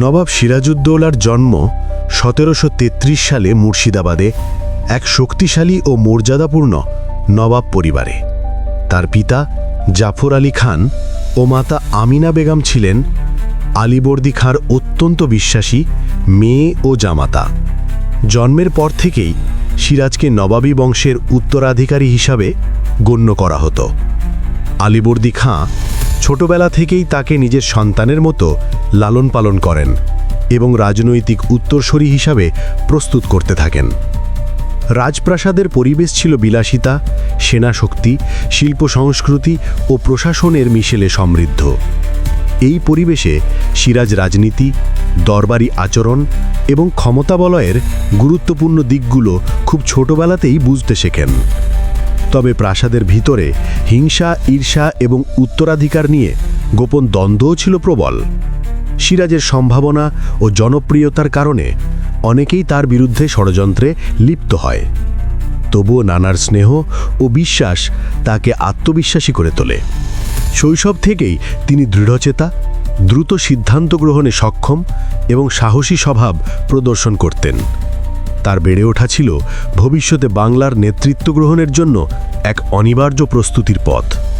নবাব সিরাজউদ্দৌলার জন্ম সতেরোশো তেত্রিশ সালে মুর্শিদাবাদে এক শক্তিশালী ও মর্যাদাপূর্ণ নবাব পরিবারে। তার পিতা জাফর আলী খান ও মাতা আমিনা বেগম ছিলেন আলীবর্দী খাঁর অত্যন্ত বিশ্বাসী মেয়ে ও জামাতা। জন্মের পর থেকেই সিরাজকে নবাবী বংশের উত্তরাধিকারী হিসাবে গণ্য করা হতো। আলীবর্দী খাঁ ছোটবেলা থেকেই তাকে নিজের সন্তানের মতো লালন পালন করেন এবং রাজনৈতিক উত্তরসূরি হিসাবে প্রস্তুত করতে থাকেন। রাজপ্রাসাদের পরিবেশ ছিল বিলাসিতা সেনাশক্তি শিল্প সংস্কৃতি ও প্রশাসনের মিশেলে সমৃদ্ধ। এই পরিবেশে সিরাজ রাজনীতি, দরবারি আচরণ এবং ক্ষমতা বলয়ের গুরুত্বপূর্ণ দিকগুলো খুব ছোটবেলাতেই বুঝতে শেখেন। তবে প্রাসাদের ভিতরে হিংসা, ঈর্ষা এবং উত্তরাধিকার নিয়ে গোপন দ্বন্দ্বও ছিল প্রবল। সিরাজের সম্ভাবনা ও জনপ্রিয়তার কারণে অনেকেই তার বিরুদ্ধে ষড়যন্ত্রে লিপ্ত হয়। তবুও নানার স্নেহ ও বিশ্বাস তাকে আত্মবিশ্বাসী করে তোলে। শৈশব থেকেই তিনি দৃঢ়চেতা, দ্রুত সিদ্ধান্ত গ্রহণে সক্ষম এবং সাহসী স্বভাব প্রদর্শন করতেন। তার বেড়ে ওঠা ছিল ভবিষ্যতে বাংলার নেতৃত্ব গ্রহণের জন্য এক অনিবার্য প্রস্তুতির পথ।